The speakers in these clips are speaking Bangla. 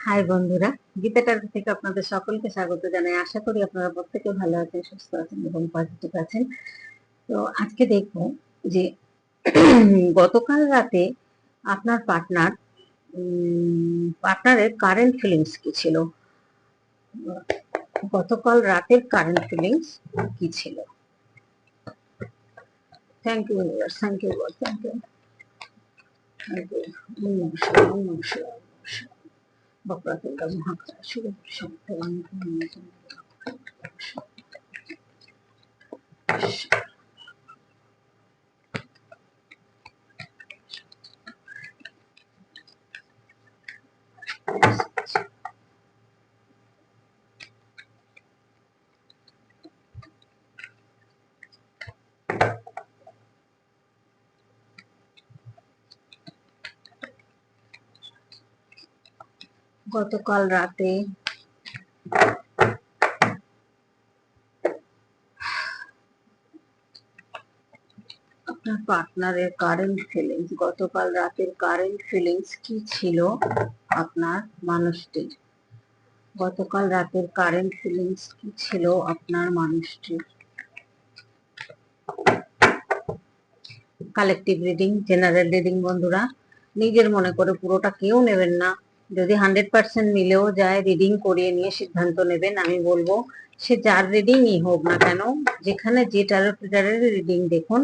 হাই বন্ধুরা গীতাটার থেকে আপনাদের সকলকে স্বাগত জানাই। আশা করি আপনারা প্রত্যেকে ভালো আছেন, সুস্থ আছেন এবং পজিটিভ আছেন। তো আজকে দেখব যে গতকাল রাতে আপনার পার্টনার পার্টনারের কারেন্ট ফিলিংস কি ছিল? গতকাল রাতের কারেন্ট ফিলিংস কি ছিল? Thank you thank you thank you thank you নমস্কার নমস্কার বক্রতুণ্ড মহাকাশ শক্তবান গতকাল রাতে। আপনার পার্টনারের কারেন্ট ফিলিংস গতকাল রাতের কারেন্ট ফিলিংস কি ছিল আপনার মানুষটির? গতকাল রাতের কারেন্ট ফিলিংস কি ছিল আপনার মানুষটির? কালেকটিভ রিডিং জেনারেল রিডিং বন্ধুরা, নিজের মনে করে পুরোটা কেউ নেবেন না। যদি হান্ড্রেড পার্সেন্ট মিলেও যায় রিডিং করিয়ে নিয়ে সিদ্ধান্ত নেবেন, আমি বলব সে যার রিডিংই হোক না কেন, যেখানে যে ট্যারোপ্রিটারের রিডিং দেখুন,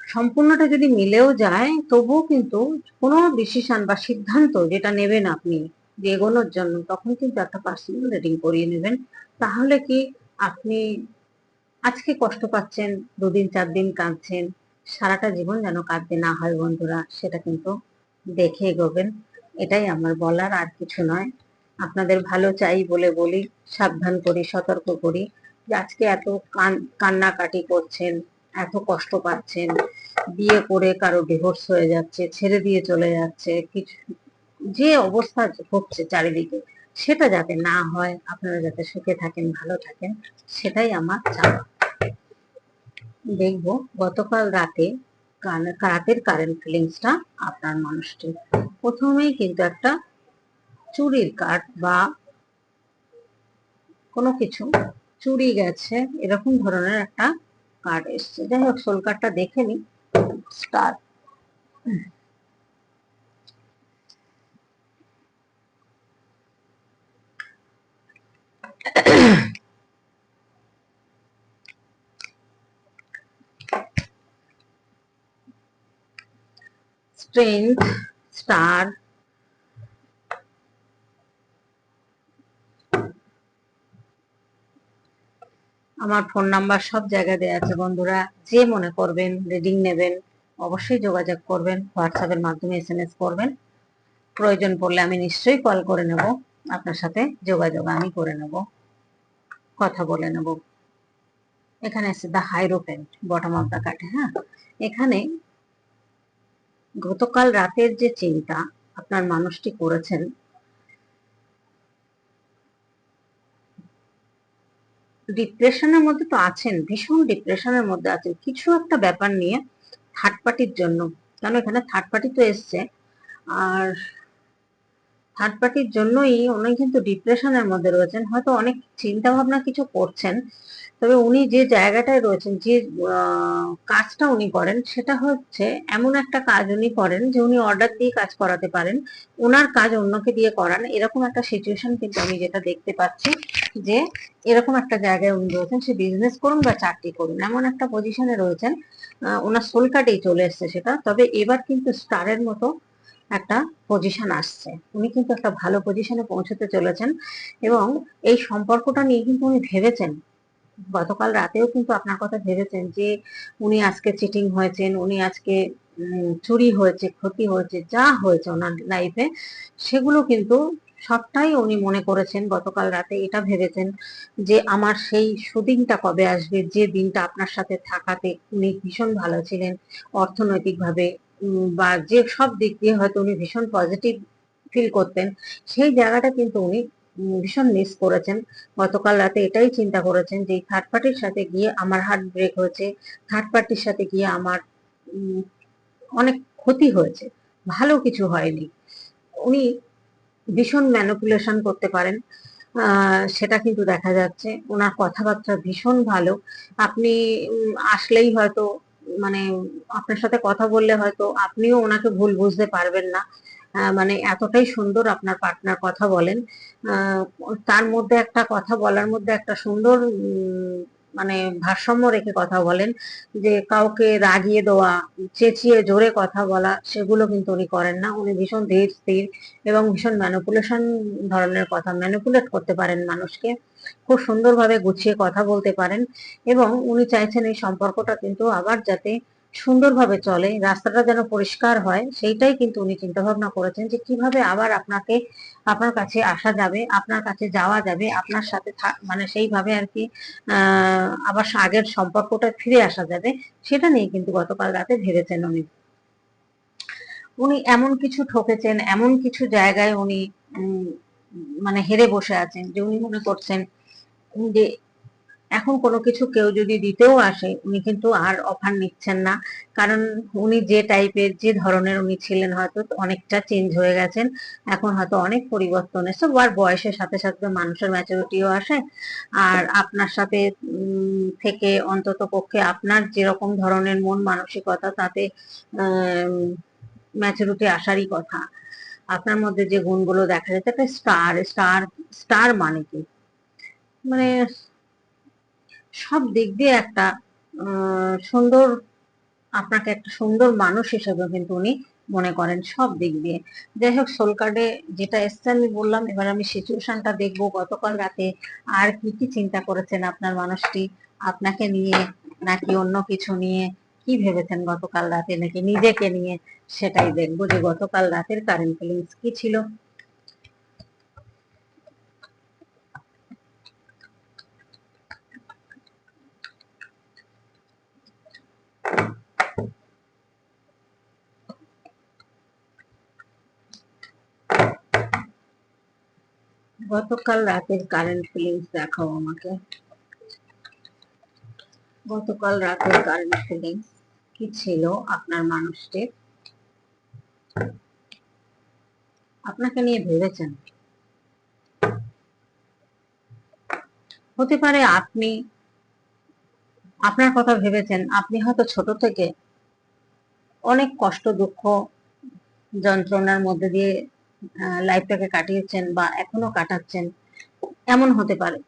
সম্পূর্ণটা যদি মিলেও যায়, তবুও কিন্তু কোনো ডিসিশন বা সিদ্ধান্ত যেটা নেবেন আপনি যে এগোনোর জন্য, তখন কিন্তু একটা পার্সোনাল রিডিং করিয়ে নেবেন। তাহলে কি আপনি আজকে কষ্ট পাচ্ছেন, দুদিন চার দিন কাঁদছেন, সারাটা জীবন যেন কাঁদতে না হয় বন্ধুরা, সেটা কিন্তু দেখে এগোবেন। এটাই আমার বলার, আর কিছু নয়। আপনাদের ভালো চাই বলে বলি, সাবধান করি, সতর্ক করি যে আজকে এত কান্নাকাটি করছেন, এত কষ্ট পাচ্ছেন, বিয়ে করে কারও ডিভোর্স হয়ে যাচ্ছে, ছেড়ে দিয়ে চলে যাচ্ছে, কিছু, যে অবস্থা হচ্ছে চারিদিকে, সেটা যাতে না হয়, আপনারা যাতে সুখে থাকেন, ভালো থাকেন, সেটাই আমার চাওয়া। দেখব, গতকাল রাতে রাতের কারেন্ট ফিলিংসটা আপনার মানুষটির। প্রথমেই কিন্তু একটা চুরির কাঠ বা কোনো কিছু চুরি গেছে, এরকম ধরনের একটা কার্ড এসছে। যাই হোক সোল কার্ডটা দেখে নি স্টার স্ট্রেংথ স্টার আমার ফোন নাম্বার সব জায়গায় দেওয়া আছে বন্ধুরা। যে মনে করবেন রিডিং নেবেন, অবশ্যই যোগাযোগ করবেন হোয়াটসঅ্যাপের মাধ্যমে এস এম এস করবেন। প্রয়োজন পড়লে আমি নিশ্চয়ই কল করে নেব। আপনার সাথে যোগাযোগ আমি করে নেব। কথা বলে নেব। এখানে আছে the hierophant bottom of the কাটে হ্যাঁ? এখানে গতকাল রাতের যে চিন্তা আপনার মানুষটি করেছেন, ডিপ্রেশনের মধ্যে তো আছেন, ভীষণ ডিপ্রেশনের মধ্যে আছেন। কিছু একটা ব্যাপার নিয়ে থার্ড পার্টির জন্য, কেন এখানে থার্ড পার্টি তো এসছে, আর থার্ড পার্টির জন্যই উনি কিন্তু ডিপ্রেশনের মধ্যে রয়েছেন। হয়তো অনেক চিন্তা ভাবনা কিছু করছেন, তবে উনি যে জায়গাটায় রয়েছেন, যে কাজটা উনি করেন, সেটা হচ্ছে এমন একটা কাজ উনি করেন যে উনি অর্ডার দিয়ে কাজ করাতে পারেন ওনার কাজ অন্যকে দিয়ে করান। এরকম একটা সিচুয়েশন কিন্তু আমি যেটা দেখতে পাচ্ছি যে, এরকম একটা জায়গায় উনি রয়েছেন, সে বিজনেস করুন বা চাকরি করুন, এমন একটা পজিশনে রয়েছেন ওনার সোল কার্ডেই চলে এসছে সেটা। তবে এবার কিন্তু স্টারের মতো একটা পজিশন আসছে। উনি কিন্তু একটা ভালো পজিশনে পৌঁছতে চলেছেন এবং এই সম্পর্কটা নিয়ে কিন্তু উনি ভেবেছেন। গতকাল রাতেও কিন্তু আপনার কথা ভেবেছেন যে উনি আজকে চিটিং হয়েছেন, উনি আজকে চুরি হয়েছে, ক্ষতি হয়েছে, যা হয়েছে ওনার লাইফে সেগুলো কিন্তু সবটাই উনি মনে করেছেন। গতকাল রাতে এটা ভেবেছেন যে আমার সেই সুদিনটা কবে আসবে, যে দিনটা আপনার সাথে থাকাতে উনি ভীষণ ভালো ছিলেন, অর্থনৈতিকভাবে বা যে সব দিক দিয়ে হয়তো উনি ভীষণ পজিটিভ ফিল করতেন, সেই জায়গাটা কিন্তু উনি ভীষণ মিস করেছেন। গতকাল রাতে এটাই চিন্তা করেছেন যে থার্ড পার্টির সাথে গিয়ে আমার হার্ট ব্রেক হয়েছে থার্ড পার্টির সাথে গিয়ে আমার অনেক ক্ষতি হয়েছে, ভালো কিছু হয়নি। উনি ভীষণ ম্যানিপুলেশন করতে পারেন সেটা কিন্তু দেখা যাচ্ছে। ওনার কথাবার্তা ভীষণ ভালো। আপনি আসলেই হয়তো মানে আপনার সাথে কথা বললে হয়তো আপনিও ওনাকে ভুল বুঝতে পারবেন না। মানে এতটাই সুন্দর আপনার পার্টনার কথা বলেন। তার মধ্যে একটা কথা বলার মধ্যে একটা সুন্দর মানে ভারসাম্য রেখে কথা বলেন, যে কাউকে রাগিয়ে দেওয়া, চেঁচিয়ে জোরে কথা বলা, সেগুলো কিন্তু উনি করেন না। উনি ভীষণ ধীর স্থির এবং ভীষণ ম্যানুপুলেশন ধরনের কথা ম্যানুপুলেট করতে পারেন মানুষকে। খুব সুন্দরভাবে গুছিয়ে কথা বলতে পারেন এবং উনি চাইছেন এই সম্পর্কটা কিন্তু আবার যাতে সুন্দরভাবে চলে, রাস্তাটা যেন পরিষ্কার হয়, সেইটাই কিন্তু উনি চিন্তা ভাবনা করেছেন যে কীভাবে আবার আপনাকে, আপনার কাছে আসা যাবে, আপনার কাছে যাওয়া যাবে, আপনার সাথে মানে সেইভাবে আর কি আবার আগের সম্পর্কটা ফিরে আসা যাবে, সেটা নিয়ে কিন্তু গতকাল রাতে ভেবেছেন উনি। উনি এমন কিছু ঠকেছেন, এমন কিছু জায়গায় উনি মানে হেরে বসে আছেন যে উনি মনে করছেন যে এখন কোনো কিছু কেউ যদি দিতেও আসে, উনি কিন্তু আর অফার নিচ্ছেন না। কারণ উনি যে টাইপের যে ধরনের উনি ছিলেন হয়তো অনেকটা চেঞ্জ হয়ে গেছেন। এখন হয়তো অনেক পরিবর্তন এসে আর বয়সের সাথে সাথে মানুষের ম্যাচুরিটিও আসে। আর আপনার সাথে থেকে অন্তত পক্ষে আপনার যেরকম ধরনের মন মানসিকতা, তাতে ম্যাচুরিটি আসারই কথা। আপনার মধ্যে যে গুণগুলো দেখা যাচ্ছে একটা স্টার স্টার স্টার মানে কি? মানে সব দিক দিয়ে একটা সুন্দর, আপনাকে একটা সুন্দর মানুষ হিসেবে কিন্তু উনি মনে করেন সব দিক দিয়ে। যাই হোক সোল কার্ডে যেটা এসছে আমি বললাম, এবার আমি সিচুয়েশনটা দেখব গতকাল রাতে। আর কি কি চিন্তা করেছেন আপনার মানুষটি? আপনাকে নিয়ে নাকি অন্য কিছু নিয়ে? কি ভেবেছেন গতকাল রাতে? নাকি নিজেকে নিয়ে? সেটাই দেখব যে গতকাল রাতের কারেন্ট ফিলিংস কি ছিল? গতকাল রাতের কারেন্ট ফিলিংস দেখাও আমাকে। গতকাল রাতের কারেন্ট ফিলিংস কি ছিল? আপনার মানুষটির আপনাকে নিয়ে ভেবেছেন? হতে পারে আপনি, আপনার কথা ভেবেছেন, আপনি হয়তো ছোট থেকে অনেক কষ্ট, দুঃখ, যন্ত্রণার মধ্যে দিয়ে লাইফটাকে কাটিয়েছেন বা এখনও কাটাচ্ছেন, এমন হতে পারে।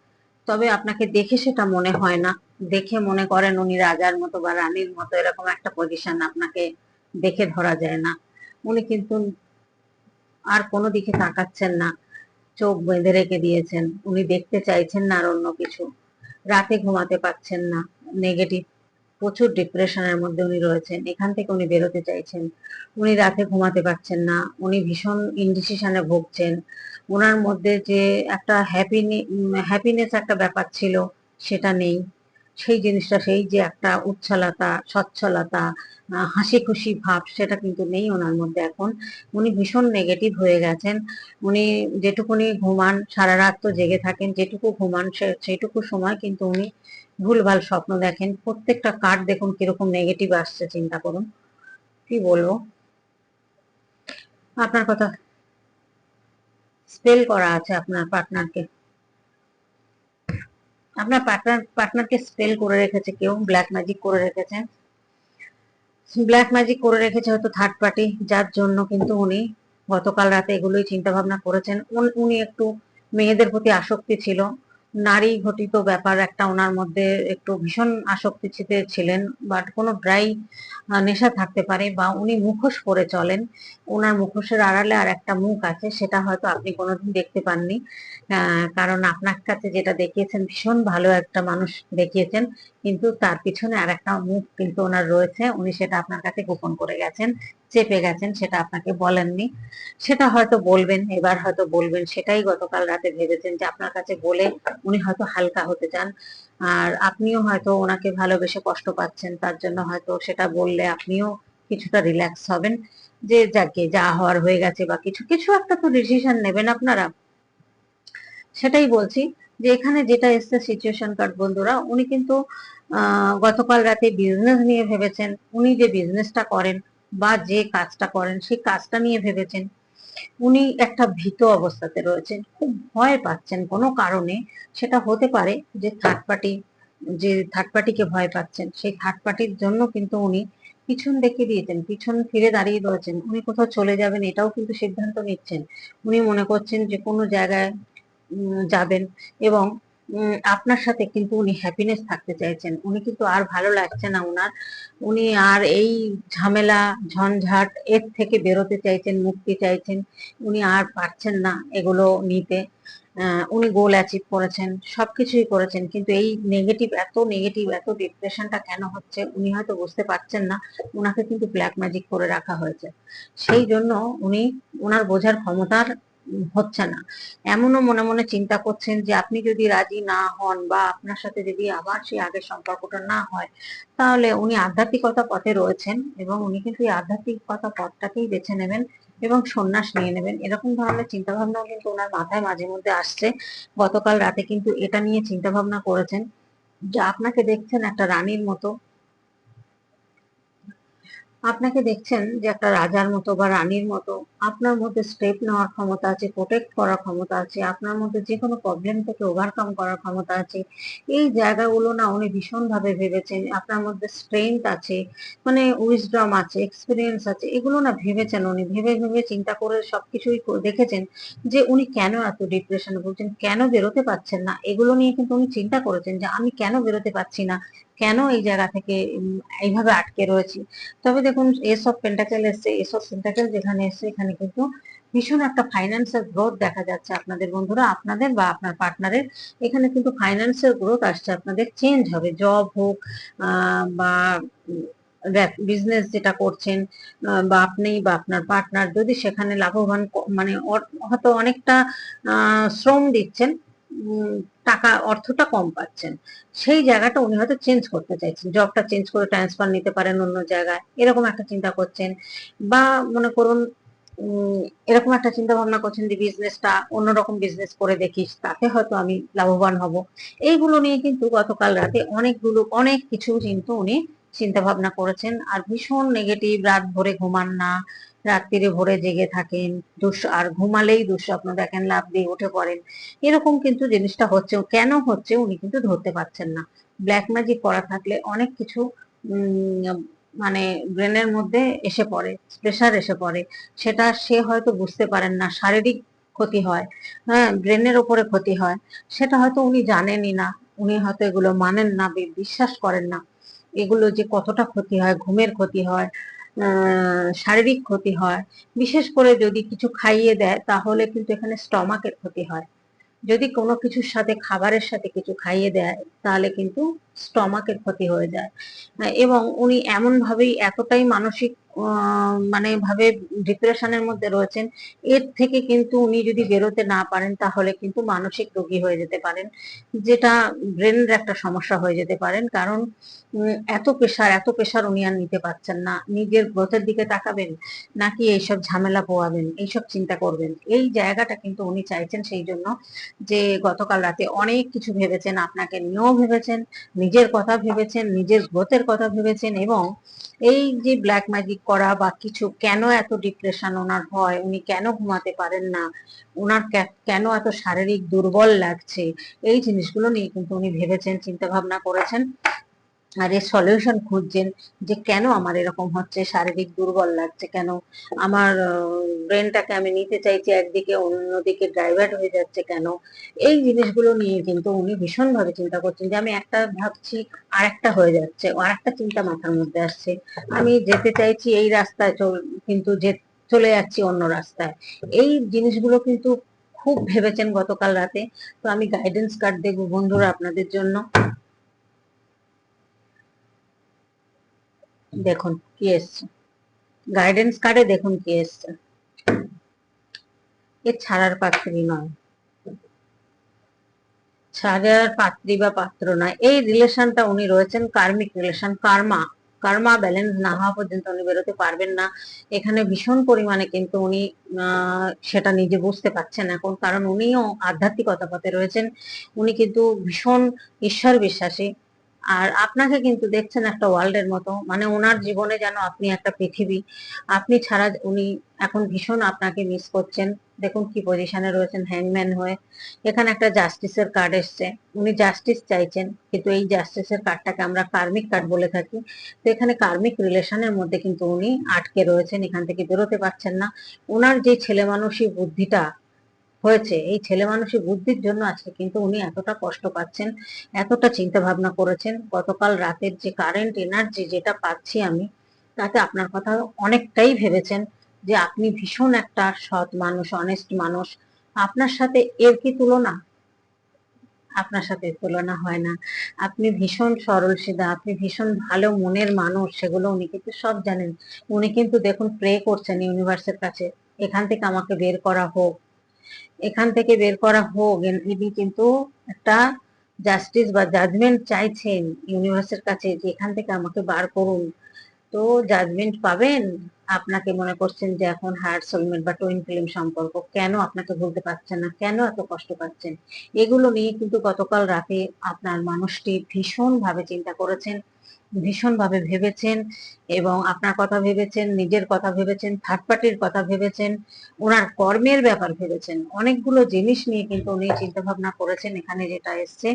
তবে আপনাকে দেখে সেটা মনে হয় না। দেখে মনে করেন উনি রাজার মতো বা রানীর মতো এরকম একটা পজিশন আপনাকে দেখে ধরা যায় না। উনি কিন্তু আর কোনো দিকে তাকাচ্ছেন না। চোখ বেঁধে রেখে দিয়েছেন। উনি দেখতে চাইছেন না আর অন্য কিছু। রাতে ঘুমাতে পারছেন না। নেগেটিভ প্রচুর ডিপ্রেশনের মধ্যে উনি রয়েছেন। এখান থেকে উনি বেরোতে চাইছেন। উনি রাতে ঘুমাতে পারছেন না। উনি ভীষণ ইনডিসিশনে ভুগছেন। ওনার মধ্যে যে একটা হ্যাপিনে হ্যাপিনেস একটা ব্যাপার ছিল, সেটা নেই। সেই জিনিসটা, সেই যে একটা উচ্ছলতা সচ্ছলতা হাসি খুশি ভাব সেটা কিন্তু নেই ওনার মধ্যে এখন। উনি ভীষণ নেগেটিভ হয়ে গেছেন। উনি যেটুকুনি ঘুমান, সারা রাত তো জেগে থাকেন, যেটুকু ঘুমান সে- সেইটুকু সময় কিন্তু উনি ভুলভাল স্বপ্ন দেখেন। প্রত্যেকটা কার্ড দেখুন কীরকম নেগেটিভ আসছে, চিন্তা করুন। কি বলব? আপনার কথা স্পেল করা আছে আপনার পার্টনারকে আপনার পার্টনার পার্টনারকে স্পেল করে রেখেছে কেউ ব্ল্যাক ম্যাজিক করে রেখেছে। ব্ল্যাক ম্যাজিক করে রেখেছে হয়তো থার্ড পার্টি যার জন্য কিন্তু উনি গতকাল রাতে এগুলোই চিন্তা ভাবনা করেছেন উন- একটু মেয়েদের প্রতি আসক্তি ছিল। নারী ঘটিত ব্যাপার একটা ওনার মধ্যে একটু ভীষণ আসক্তি ছিতে- ছিলেন বাট কোনো ড্রাই নেশা থাকতে পারে বা উনি মুখোশ পরে চলেন, ওনার মুখোশের আড়ালে আর একটা মুখ আছে, সেটা হয়তো আপনি কোনোদিন দেখতে পাননি। কারণ আপনার কাছে যেটা দেখিয়েছেন, ভীষণ ভালো একটা মানুষ দেখিয়েছেন। কিন্তু তার পিছনে আর একটা মুখ কিন্তু ওনার রয়েছে। উনি সেটা আপনার কাছে গোপন করে গেছেন, চেপে গেছেন, সেটা আপনাকে বলেননি। সেটা হয়তো বলবেন, এবার হয়তো বলবেন, সেটাই গতকাল রাতে ভেবেছেন যে আপনার কাছে বলে উনি হয়তো হালকা হতে চান। আর আপনিও হয়তো ওনাকে ভালোবেসে কষ্ট পাচ্ছেন, তার জন্য হয়তো সেটা বললে আপনিও কিছুটা রিল্যাক্স হবেন। যে যাকে যা হওয়ার হয়ে গেছে বা কিছু কিছু একটা তো ডিসিশন নেবেন আপনারা। সেটাই বলছি। যে এখানে যেটা এসছে সিচুয়েশন কার্ড বন্ধুরা, উনি কিন্তু গতকাল রাতে বিজনেস নিয়ে ভেবেছেন। উনি যে বিজনেসটা করেন বা যে কাজটা করেন, সেই কাজটা নিয়ে ভেবেছেন। উনি একটা ভীত অবস্থাতে রয়েছেন। খুব ভয় পাচ্ছেন কোনো কারণে। সেটা হতে পারে যে থার্ড পার্টি যে থার্ড পার্টিকে ভয় পাচ্ছেন। সেই থার্ড পার্টির জন্য কিন্তু উনি পিছন দেখে দিয়েছেন, পিছন ফিরে দাঁড়িয়ে রয়েছেন। উনি কোথাও চলে যাবেন এটাও কিন্তু সিদ্ধান্ত নিচ্ছেন। উনি মনে করছেন যে কোনো জায়গায় যাবেন এবং আপনার সাথে কিন্তু উনি হ্যাপিনেস থাকতে চাইছেন। উনি কিন্তু আর ভালো লাগছে না উনার। উনি আর এই ঝামেলা, ঝঞ্ঝাট এর থেকে বেরোতে চাইছেন, মুক্তি চাইছেন। উনি আর পারছেন না এগুলো নিতে। উনি গোল অ্যাচিভ করেছেন, সবকিছুই করেছেন। কিন্তু এই নেগেটিভ এত নেগেটিভ এত ডিপ্রেশনটা কেন হচ্ছে উনি হয়তো বুঝতে পারছেন না। ওনাকে কিন্তু ব্ল্যাক ম্যাজিক করে রাখা হয়েছে। সেই জন্য উনি ওনার বোঝার ক্ষমতার হচ্ছে না। এমনও মনে মনে চিন্তা করছেন যে আপনি যদি রাজি না হন বা আপনার সাথে যদি আবার সেই আগের সম্পর্কটা না হয়, তাহলে উনি আধ্যাত্মিকতা পথে রয়েছেন এবং উনি কিন্তু এই আধ্যাত্মিকতা পথটাকেই বেছে নেবেন এবং সন্ন্যাস নিয়ে নেবেন। এরকম ধরনের চিন্তা ভাবনাও কিন্তু ওনার মাথায় মাঝে মধ্যে আসছে। গতকাল রাতে কিন্তু এটা নিয়ে চিন্তা ভাবনা করেছেন। যে আপনাকে দেখছেন একটা রানীর মতো। আপনাকে দেখছেন যে একটা রাজার মতো বা রানীর মতো, আপনার মধ্যে স্টেপ নেওয়ার ক্ষমতা আছে প্রোটেক্ট করার ক্ষমতা আছে, আপনার মধ্যে যে কোনো প্রবলেম থেকে ওভারকাম করার ক্ষমতা আছে, এই জায়গাগুলো না উনি ভীষণভাবে ভেবেছেন, আপনার মধ্যে স্ট্রেংথ আছে মানে উইজডম আছে এক্সপিরিয়েন্স আছে, এগুলো না ভেবেছেন উনি, ভেবে ভেবে চিন্তা করে সবকিছুই দেখেছেন যে উনি কেন এত ডিপ্রেশনে বলছেন কেন বেরোতে পারছেন না, এগুলো নিয়ে কিন্তু উনি চিন্তা করেছেন যে আমি কেন বেরোতে পারছি না কেন এই জায়গা থেকে এইভাবে আটকে রয়েছি? তবে দেখুন এস অফ পেন্টাকেল এসছে এস অফ পেন্টাকেল যেখানে এসছে, এখানে কিন্তু ভীষণ একটা ফাইন্যান্সের গ্রোথ দেখা যাচ্ছে আপনাদের বন্ধুরা, আপনাদের বা আপনার পার্টনারের এখানে কিন্তু ফাইন্যান্সের গ্রোথ আসছে, আপনাদের চেঞ্জ হবে। জব হোক বা বিজনেস যেটা করছেন বা আপনি বা আপনার পার্টনার যদি সেখানে লাভবান মানে হয়তো অনেকটা শ্রম দিচ্ছেন টাকা, অর্থটা কম পাচ্ছেন। সেই জায়গাটা উনি হয়তো চেঞ্জ করতে চাইছেন। জবটা চেঞ্জ করে ট্রান্সফার নিতে পারেন অন্য জায়গায়। এরকম একটা চিন্তা করছেন। বা মনে করুন এরকম একটা চিন্তা ভাবনা করছেন যে বিজনেসটা অন্যরকম বিজনেস করে দেখিস, তাতে হয়তো আমি লাভবান হব। এইগুলো নিয়ে কিন্তু গতকাল রাতে অনেকগুলো, অনেক কিছু কিন্তু উনি চিন্তা ভাবনা করেছেন। আর ভীষণ নেগেটিভ রাত ভরে ঘুমান না। রাত্রিরে ভোরে জেগে থাকেন দুঃ আর ঘুমালেই দুঃস্বপ্ন দেখেন লাভ দিয়ে উঠে পড়েন। এরকম কিন্তু জিনিসটা হচ্ছে, কেন হচ্ছে উনি কিন্তু ধরতে পারছেন না। ব্ল্যাক ম্যাজিক করা থাকলে অনেক কিছু মানে ব্রেনের মধ্যে এসে পড়ে প্রেশার এসে পড়ে। সেটা সে হয়তো বুঝতে পারেন না, শারীরিক ক্ষতি হয় হ্যাঁ ব্রেনের ওপরে ক্ষতি হয়। সেটা হয়তো উনি জানেনই না, উনি হয়তো এগুলো মানেন না বিশ্বাস করেন না। এগুলো যে কতটা ক্ষতি হয়, ঘুমের ক্ষতি হয় শারীরিক ক্ষতি হয়। বিশেষ করে যদি কিছু খাইয়ে দেয়, তাহলে কিন্তু এখানে স্টমাকের ক্ষতি হয়। যদি কোনো কিছুর সাথে, খাবারের সাথে কিছু খাইয়ে দেয়, তাহলে কিন্তু স্টমাকের ক্ষতি হয়ে যায়। এবং উনি এমন ভাবেই এতটাই মানসিক মানে ভাবে ডিপ্রেশনের মধ্যে রয়েছেন, এর থেকে কিন্তু উনি যদি বেরোতে না পারেন তাহলে কিন্তু মানসিক রোগী হয়ে যেতে পারেন, যেটা ব্রেনের একটা সমস্যা হয়ে যেতে পারেন। কারণ এত প্রেশার এত প্রেশার উনি আর নিতে পারছেন না। নিজের গ্রোথের দিকে তাকাবেন, নাকি এইসব ঝামেলা পোয়াবেন, এইসব চিন্তা করবেন। এই জায়গাটা কিন্তু উনি চাইছেন সেই জন্য যে গতকাল রাতে অনেক কিছু ভেবেছেন, আপনাকে নিয়েও ভেবেছেন নিজের কথা ভেবেছেন, নিজের গ্রোথের কথা ভেবেছেন এবং এই যে ব্ল্যাক ম্যাজিক করা বা কিছু, কেন এত ডিপ্রেশন ওনার হয়, উনি কেন ঘুমাতে পারেন না ওনার কেন এত শারীরিক দুর্বল লাগছে, এই জিনিসগুলো নিয়ে কিন্তু উনি ভেবেছেন চিন্তা ভাবনা করেছেন। আর এর সলিউশন খুঁজছেন যে কেন আমার এরকম হচ্ছে, শারীরিক দুর্বল লাগছে কেন? আমার ব্রেনটাকে আমি নিতে চাইছি একদিকে, অন্যদিকে ডাইভার্ট হয়ে যাচ্ছে কেন? এই জিনিসগুলো নিয়ে কিন্তু উনি ভীষণভাবে চিন্তা করছেন যে আমি একটা ভাবছি আর একটা হয়ে যাচ্ছে আর একটা চিন্তা মাথার মধ্যে আসছে। আমি যেতে চাইছি এই রাস্তায় চল, কিন্তু যে, চলে যাচ্ছি অন্য রাস্তায়। এই জিনিসগুলো কিন্তু খুব ভেবেছেন গতকাল রাতে। তো আমি গাইডেন্স কার্ড দেবো বন্ধুরা আপনাদের জন্য। দেখুন, কি এসছে? গাইডেন্স কার্ডে দেখুন কি এসছে। এ ছাড়ার পাত্রী নয়। ছাড়ার পাত্রী বা পাত্র নয় এই রিলেশনটা উনি রয়েছেন karmic relation karma karma balance না হওয়া পর্যন্ত উনি বেরোতে পারবেন না। এখানে ভীষণ পরিমাণে কিন্তু উনি সেটা নিজে বুঝতে পারছেন এখন। কারণ উনিও আধ্যাত্মিকতা পথে রয়েছেন। উনি কিন্তু ভীষণ ঈশ্বর বিশ্বাসী আর আপনাকে কিন্তু দেখছেন একটা ওয়ার্ল্ডের মতো। মানে ওনার জীবনে যেন আপনি একটা পৃথিবী। আপনি ছাড়া উনি এখন ভীষণ আপনাকে মিস করছেন। দেখুন কি পজিশনে রয়েছেন হ্যাংম্যান হয়ে। এখানে একটা জাস্টিসের কার্ড এসছে। উনি জাস্টিস চাইছেন। কিন্তু এই জাস্টিসের কার্ডটাকে আমরা কার্মিক কার্ড বলে থাকি। তো এখানে কার্মিক রিলেশনের মধ্যে কিন্তু উনি আটকে রয়েছেন। এখান থেকে বেরোতে পারছেন না। ওনার যে ছেলে মানুষই বুদ্ধিটা হয়েছে। এই ছেলে মানুষের বুদ্ধির জন্য আজকে কিন্তু উনি এতটা কষ্ট পাচ্ছেন, এতটা চিন্তা ভাবনা করেছেন, গতকাল রাতের যে কারেন্ট এনার্জি যেটা পাচ্ছি আমি, তাতে আপনার কথা অনেকটাই ভেবেছেন যে আপনি ভীষণ একটা সৎ মানুষ অনেস্ট মানুষ। আপনার সাথে এর কি তুলনা? আপনার সাথে তুলনা হয় না। আপনি ভীষণ সরল সিধা আপনি ভীষণ ভালো মনের মানুষ, সেগুলো উনি কিন্তু সব জানেন। উনি কিন্তু দেখুন প্রে করছেন ইউনিভার্সের কাছে, এখান থেকে আমাকে বের করা হোক। এখান থেকে বের করা হোক ইনি কিন্তু একটা জাস্টিস বা জাজমেন্ট চাইছেন ইউনিভার্সের কাছে যে এখান থেকে আমাকে বার করুন। তো জাজমেন্ট পাবেন। আপনাকে মনে করছেন যে এখন হায়ার সোলমেট বা টুইন ফিল্ম সম্পর্ক কেন আপনাকে ভুলতে পারছেন না? কেন এত কষ্ট পাচ্ছেন? এগুলো নিয়ে কিন্তু গতকাল রাতে আপনার মানুষটি ভীষণ ভাবে চিন্তা করেছেন। ভীষণভাবে ভেবেছেন এবং আপনার কথা ভেবেছেন, নিজের কথা ভেবেছেন থার্ড পার্টির কথা ভেবেছেন, ওনার কর্মের ব্যাপার ভেবেছেন। অনেকগুলো জিনিস নিয়ে কিন্তু উনি চিন্তা ভাবনা করেছেন এখানে যেটা এসছে।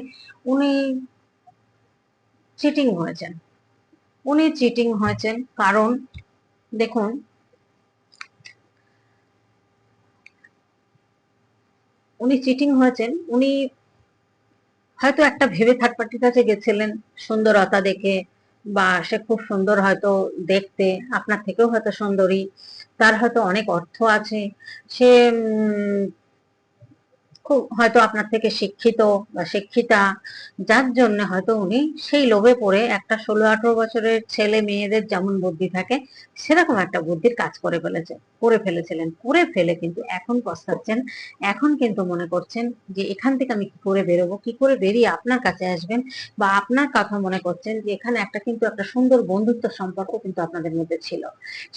উনি চিটিং হয়েছেন। উনি চিটিং হয়েছেন কারণ, দেখুন, উনি চিটিং হয়েছেন, উনি হয়তো একটা ভেবে থার্ড পার্টির কাছে গেছিলেন, সুন্দরতা দেখে বা সে খুব সুন্দর হয়তো দেখতে, আপনার থেকেও হয়তো সুন্দরী, তার হয়তো অনেক অর্থ আছে। সে খুব হয়তো আপনার থেকে শিক্ষিত বা শিক্ষিতা, যার জন্য হয়তো উনি সেই লোভে পড়ে একটা ষোলো আঠারো বছরের ছেলে মেয়েদের যেমন বুদ্ধি থাকে, সেরকম একটা বুদ্ধির কাজ করে ফেলেছে, করে ফেলেছিলেন, করে ফেলে কিন্তু এখন পস্তাচ্ছেন, এখন কিন্তু মনে করছেন যে এখান থেকে আমি কি করে বেরোবো, কি করে বেরিয়ে আপনার কাছে আসবেন বা আপনার কথা মনে করছেন যে এখানে একটা কিন্তু একটা সুন্দর বন্ধুত্ব সম্পর্ক কিন্তু আপনাদের মধ্যে ছিল।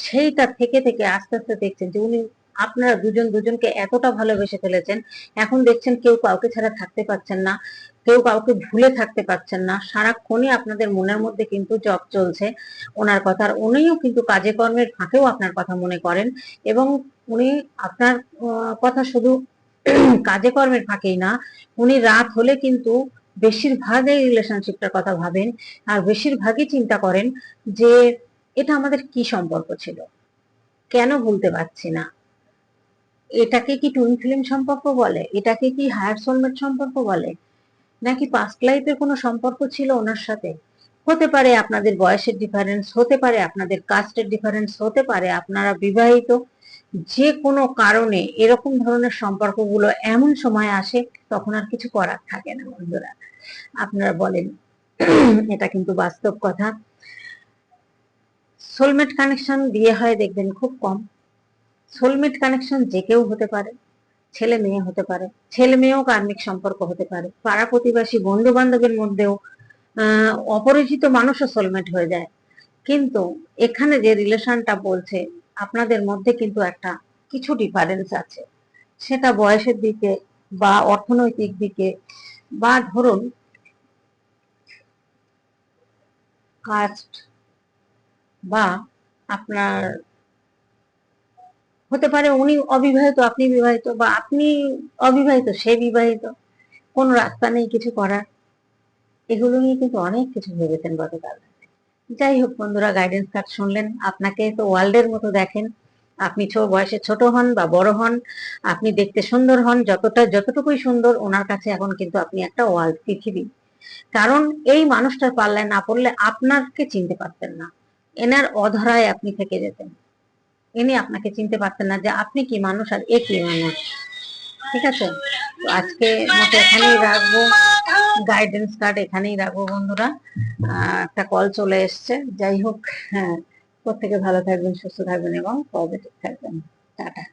সেইটা থেকে থেকে আস্তে আস্তে দেখছেন যে উনি আপনারা দুজন দুজনকে এতটা ভালোবেসে ফেলেছেন। এখন দেখছেন কেউ কাউকে ছাড়া থাকতে পারছেন না, কেউ কাউকে ভুলে থাকতে পারছেন না। সারাক্ষণই আপনাদের মনের মধ্যে কিন্তু জব চলছে। ওনার কথা আর উনিও কিন্তু কাজে কর্মের ফাঁকেও আপনার কথা মনে করেন এবং উনি আপনার কথা শুধু কাজে কর্মের ফাঁকেই না, উনি রাত হলে কিন্তু বেশিরভাগ এই রিলেশনশিপটার কথা ভাবেন আর বেশিরভাগই চিন্তা করেন যে, এটা আমাদের কি সম্পর্ক ছিল? কেন ভুলতে পারছি না? এটাকে কি টুইন ফিল্ম সম্পর্ক বলে? এটাকে কি হায়ার সোলমেট সম্পর্ক বলে? নাকি পাস্ট লাইফের কোনো সম্পর্ক ছিল ওনার সাথে? হতে পারে আপনাদের বয়সের ডিফারেন্স হতে পারে আপনাদের কাস্টের ডিফারেন্স হতে পারে আপনারা বিবাহিত, যে কোনো কারণে এরকম ধরনের সম্পর্কগুলো এমন সময় আসে, তখন আর কিছু করার থাকে না বন্ধুরা। আপনারা বলেন, এটা কিন্তু বাস্তব কথা। সোলমেট কানেকশন বিয়ে হয় দেখবেন খুব কম। সোলমেট কানেকশন যে কেউ হতে পারে, ছেলে মেয়ে হতে পারে, ছেলে মেয়েও কার্মিক সম্পর্ক হতে পারে। পাড়া প্রতিবাসী বন্ধু বান্ধবের মধ্যেও অপরিচিত মানুষও সোলমেট হয়ে যায়। কিন্তু এখানে যে রিলেশনটা বলছে, আপনাদের মধ্যে কিন্তু একটা কিছু ডিফারেন্স আছে। সেটা বয়সের দিকে বা অর্থনৈতিক দিকে বা ধরুন কাস্ট বা আপনার হতে পারে উনি অবিবাহিত, আপনি বিবাহিত বা আপনি অবিবাহিত, সে বিবাহিত। কোনো রাস্তা নেই কিছু করার। এগুলো নিয়ে কিন্তু অনেক কিছু ভেবেছেন গতকাল। যাই হোক বন্ধুরা গাইডেন্স কার্ড শুনলেন। আপনাকে তো ওয়ার্ল্ডের মতো দেখেন। আপনি বয়সে ছোট হন বা বড় হন, আপনি দেখতে সুন্দর হন। যতটা যতটুকুই সুন্দর, ওনার কাছে এখন কিন্তু আপনি একটা ওয়ার্ল্ড পৃথিবী। কারণ এই মানুষটার পাল্লায় না পড়লে আপনাকে চিনতে পারতেন না। এনার অধরায় আপনি থেকে যেতেন। ইনি আপনাকে চিনতে পারতেন না যে আপনি কি মানুষ আর এ কি মানুষ। ঠিক আছে? তো আজকে মতো এখানেই রাখব। গাইডেন্স কার্ড এখানেই রাখব বন্ধুরা। একটা কল চলে এসছে। যাই হোক হ্যাঁ প্রত্যেকে ভালো থাকবেন, সুস্থ থাকবেন এবং পজিটিভ থাকবেন। টাটা।